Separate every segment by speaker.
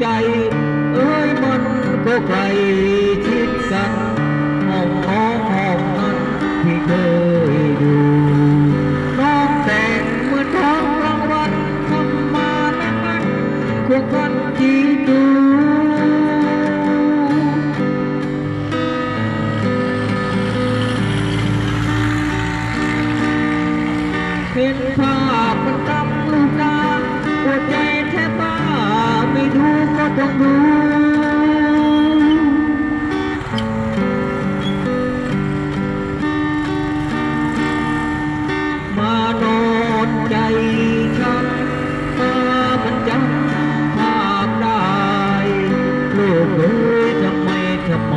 Speaker 1: ใจ เอ้ยมันก็ไกลชิดกันห้องน้องห้องนั้นที่เคยดูน้องแต่งเหมือนท้องรางวัลทำมานั้นมันควงกันที่ดูเห็นภาพมัน ดูก็ต้อมานอนใจช้ำมามันจำภาพได้ลูกเอ้ยทำไมทำไม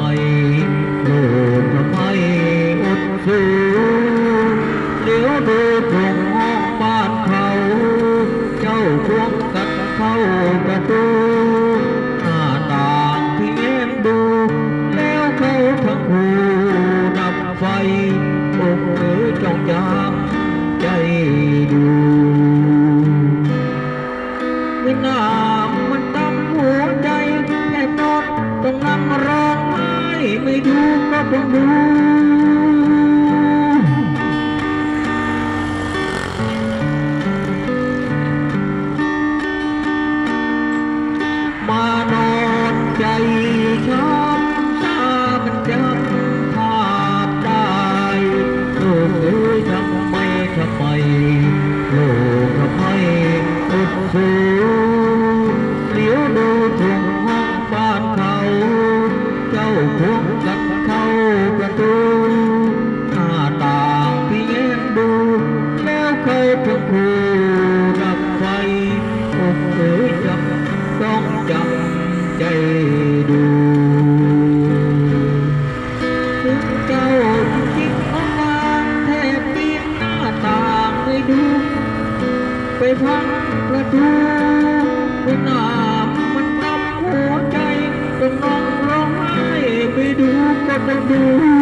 Speaker 1: ลูกทำไมอดสูเดี๋ยวดูตรงห้องบ้านเขา เจ้าควงกันเข้าประตู เอ้ยทำไมทำไมลูกทำไมอดสูเลี้ยวดูตรงห้องบ้านเขา เจ้าควงกัน ไปพังประตูไปหน้ามันนำหัวใจต้องนองร้องไห้ไปดูก็ต้องดู